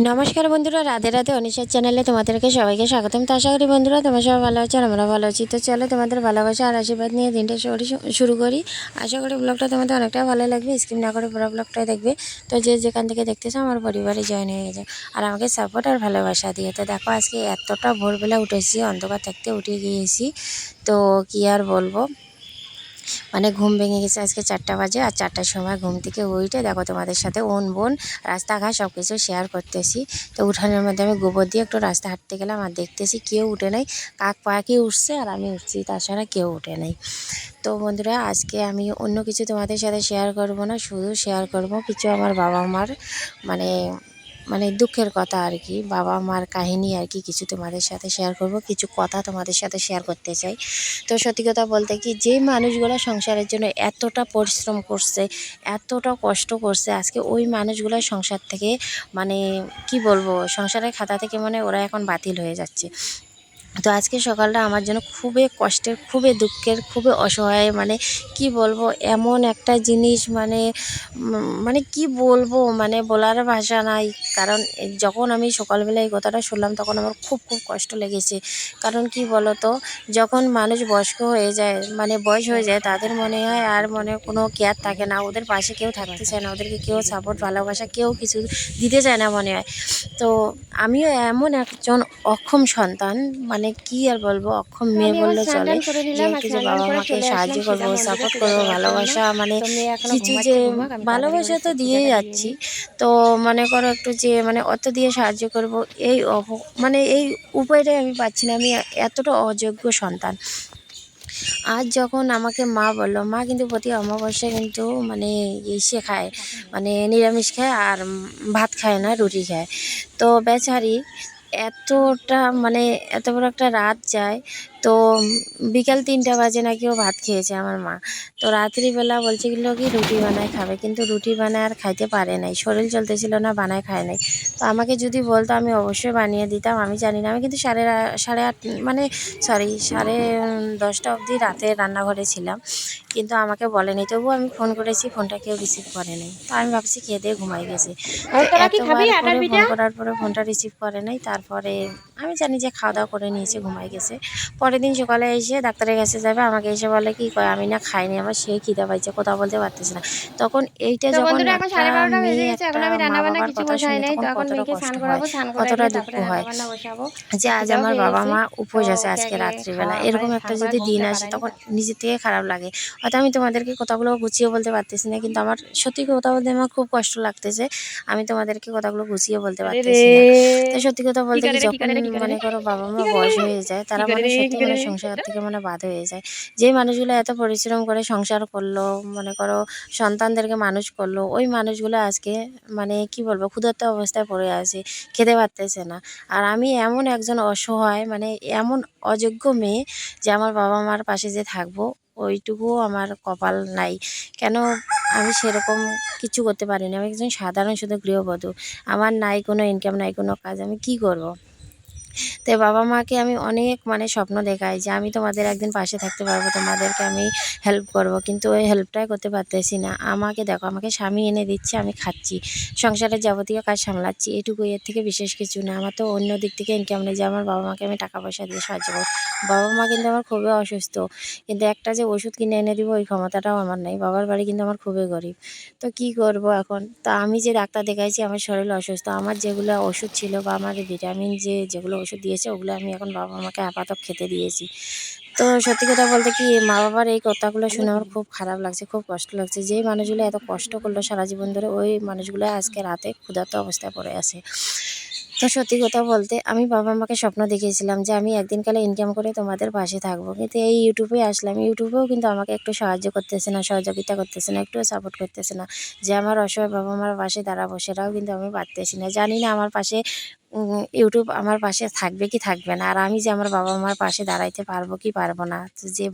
নমস্কার বন্ধুরা, রাধে রাধে অনিশার চ্যানেলে তোমাদেরকে সবাইকে স্বাগতম। তো আশা করি বন্ধুরা তোমার সবাই ভালো আছো আর আমরা ভালো আছি। তো চলো তোমাদের ভালোবাসা আর আশীর্বাদ নিয়ে দিনটা শুরু- করি। আশা করি ব্লগটা তোমাদের অনেকটা ভালো লাগবে। স্কিপ না করে পুরো ব্লগটা দেখবে। তো যে যেখান থেকে দেখতেছো আমার পরিবারে জয়েন হয়ে গেছে। আর আমাকে সাপোর্ট আর ভালোবাসা দিয়ে। তো দেখো আজকে এতটা ভোরবেলা উঠেছি, অন্ধকার থাকতে উঠে গিয়েছি। তো কি আর বলব? মানে ঘুম ভেঙে গেছে আজকে চারটা বাজে আর চারটার সময় ঘুম থেকে উঠে দেখো তোমাদের সাথে ওন বোন, রাস্তাঘাট সব কিছু শেয়ার করতেছি। তো উঠানের মধ্যে আমি গোবর দিয়ে একটু রাস্তা হাঁটতে গেলাম আর দেখতেছি কেউ উঠে নাই। কাক পাখি উঠছে আর আমি উঠছি, তাছাড়া কেউ উঠে নাই। তো বন্ধুরা, আজকে আমি অন্য কিছু তোমাদের সাথে শেয়ার করব না, শুধু শেয়ার করব কিছু আমার বাবা মার মানে মানে দুঃখের কথা আর কি। বাবা মার কাহিনী আর কি কিছু তোমাদের সাথে শেয়ার করব, কিছু কথা তোমাদের সাথে শেয়ার করতে চাই। তো সত্যি কথা বলতে কি, যে মানুষগুলো সংসারের জন্য এতটা পরিশ্রম করছে, এতটা কষ্ট করছে, আজকে ওই মানুষগুলো সংসার থেকে মানে কি বলব, সংসারের খাতা থেকে মানে ওরা এখন বাতিল হয়ে যাচ্ছে। তো আজকে সকালটা আমার জন্য খুবই কষ্টের, খুবই দুঃখের, খুবই অসহায় মানে কি বলব, এমন একটা জিনিস মানে মানে কি বলব মানে বলার ভাষা নাই। কারণ যখন আমি সকালবেলা এই কথাটা শুনলাম, তখন আমার খুব খুব কষ্ট লেগেছে। কারণ কি বলতো, যখন মানুষ বয়স্ক হয়ে যায় মানে বয়স হয়ে যায়, তাদের মনে হয় আর মনে কোনো কেয়ার থাকে না। ওদের পাশে কেউ থাকতে চায় না, ওদেরকে কেউ সাপোর্ট ভালোবাসা, কেউ কিছু দিতে চায় না মনে হয়। তো আমিও এমন একজন অক্ষম সন্তান মানে কি আর বলব? অক্ষম মেয়ে বললে চলে। যে বাবা মাকে সাহায্য করব সাপোর্ট করব ভালোবাসা মানে কিছু যে ভালোবাসা তো দিয়েই যাচ্ছি। তো মনে করো একটু যে মানে অত দিয়ে সাহায্য করব এই অভ- মানে এই উপায়টাই আমি পাচ্ছি না আমি এতটা অযোগ্য সন্তান। আজ যখন আমাকে মা বলল মা কিন্তু প্রতি অমাবস্যায় কিন্তু মানে ইসে খায় মানে নিরামিষ খায় আর ভাত খায় না রুটি খায়। তো বেচারি এতটা মানে এত বড় একটা রাত যায় তো বিকাল তিনটা বাজে নাকি ও ভাত খেয়েছে আমার মা। তো রাত্রিবেলা বলছে বলছিল কি রুটি বানায় খাবে। কিন্তু রুটি বানায় আর খাইতে পারে নাই। শরীর চলতেছিল না বানায় খায় নাই। তো আমাকে যদি বলতো আমি অবশ্যই বানিয়ে দিতাম। আমি জানি না আমি কিন্তু সাড়ে সাড়ে আট মানে সরি সাড়ে দশটা অবধি রাতে রান্নাঘরে ছিলাম। কিন্তু আমাকে বলেনি। তবুও আমি ফোন করেছি ফোনটা কেউ রিসিভ করেনি তো আমি ভাবছি খেয়ে দিয়ে ঘুমাই গেছে। এতবার করে ফোন করার পরে ফোনটা রিসিভ করে নাই। তারপরে আমি জানি যে খাওয়া দাওয়া করে নিয়েছে ঘুমাই গেছে। পরের দিন সকালে এসে ডাক্তারের কাছে যাবে আমাকে এসে বলে কি কয় আমি না খাইনি আমার সেই খিদে পাইছে কথা বলতে পারতেছি না। তখন এইটা যখন কতটা দুঃখ হয় যে আজ আমার বাবা মা উপোস আছে আজকে রাত্রিবেলা এরকম একটা যদি দিন আসে তখন নিজের থেকে খারাপ লাগে। হয়তো আমি তোমাদেরকে কথাগুলো গুছিয়ে বলতে পারতেছি না কিন্তু আমার সত্যি কথা বলতে আমার খুব কষ্ট লাগতেছে। আমি তোমাদেরকে কথাগুলো গুছিয়ে বলতে পারতেছি না। সত্যি কথা বলতে যখন? মনে করো বাবা মা বয়স হয়ে যায় তারা মানে সত্যি মানে সংসার থেকে মানে বাদ হয়ে যায়। যে মানুষগুলো এত পরিশ্রম করে সংসার করল মনে করো সন্তানদেরকে মানুষ করল ওই মানুষগুলো আজকে মানে কি বলব ক্ষুধার্ত অবস্থায় পড়ে আছে খেতে পারতেছে না। আর আমি এমন একজন অসহায় মানে এমন অযোগ্য মেয়ে যে আমার বাবা মার পাশে যে থাকব ওইটুকুও আমার কপাল নাই। কেন আমি সেরকম কিছু করতে পারিনি। আমি একজন সাধারণ শুধু গৃহবধূ। আমার নাই কোনো ইনকাম নাই কোনো কাজ আমি কি করব। তো বাবা মাকে আমি অনেক মানে স্বপ্ন দেখাই যে আমি তোমাদের একদিন পাশে থাকতে পারব, তোমাদেরকে আমি হেল্প করব। কিন্তু ওই হেল্পটাই করতে পারতেছি না। আমাকে দেখো, আমাকে স্বামী এনে দিচ্ছে, আমি খাচ্ছি। সংসারের যাবতীয় কাজ সামলাচ্ছি, এটুকু এর থেকে বিশেষ কিছু না। আমার তো অন্য দিক থেকে ইনকাম নেই যে আমার বাবা মাকে আমি টাকা পয়সা দিয়ে সাহায্য করব বাবা মা কিন্তু আমার খুবই অসুস্থ। কিন্তু একটা যে ওষুধ কিনে এনে দিব, ওই ক্ষমতাটাও আমার নেই। বাবার বাড়ি কিন্তু আমার খুবই গরিব। তো কি করব এখন? তা আমি যে ডাক্তার দেখাইছি, আমার শরীর অসুস্থ। আমার যেগুলো ওষুধ ছিল বা আমার ভিটামিন যে, যেগুলো ওষুধ দিয়েছে, ওগুলো আমি এখন বাবা মাকে আপাতত খেতে দিয়েছি। তো সত্যি কথা বলতে কি মা বাবার এই কথাগুলো শুনে আমার খুব খারাপ লাগছে, খুব কষ্ট লাগছে। যেই মানুষগুলো এত কষ্ট করল সারা জীবন ধরে, ওই মানুষগুলো আজকে রাতে ক্ষুধার্ত অবস্থায় পড়ে আছে। তো সত্যি কথা বলতে আমি বাবা মাকে স্বপ্ন দেখিয়েছিলাম যে আমি একদিন কালে ইনকাম করে তোমাদের পাশে থাকব। কিন্তু এই ইউটিউবে আসলাম, ইউটিউবেও কিন্তু আমাকে একটু সাহায্য করতেছে না, সহযোগিতা করতেছে না, একটুও সাপোর্ট করতেছে না। যে আমার অসহায় বাবা মার পাশে দাঁড়াবো সেটাও কিন্তু আমি পারতেছি না। জানি না আমার পাশে ইউটিউব আমার পাশে থাকবে কি থাকবে না। আর আমি যে আমার বাবা মার পাশে দাঁড়াইতে পারব কি পারব না, যে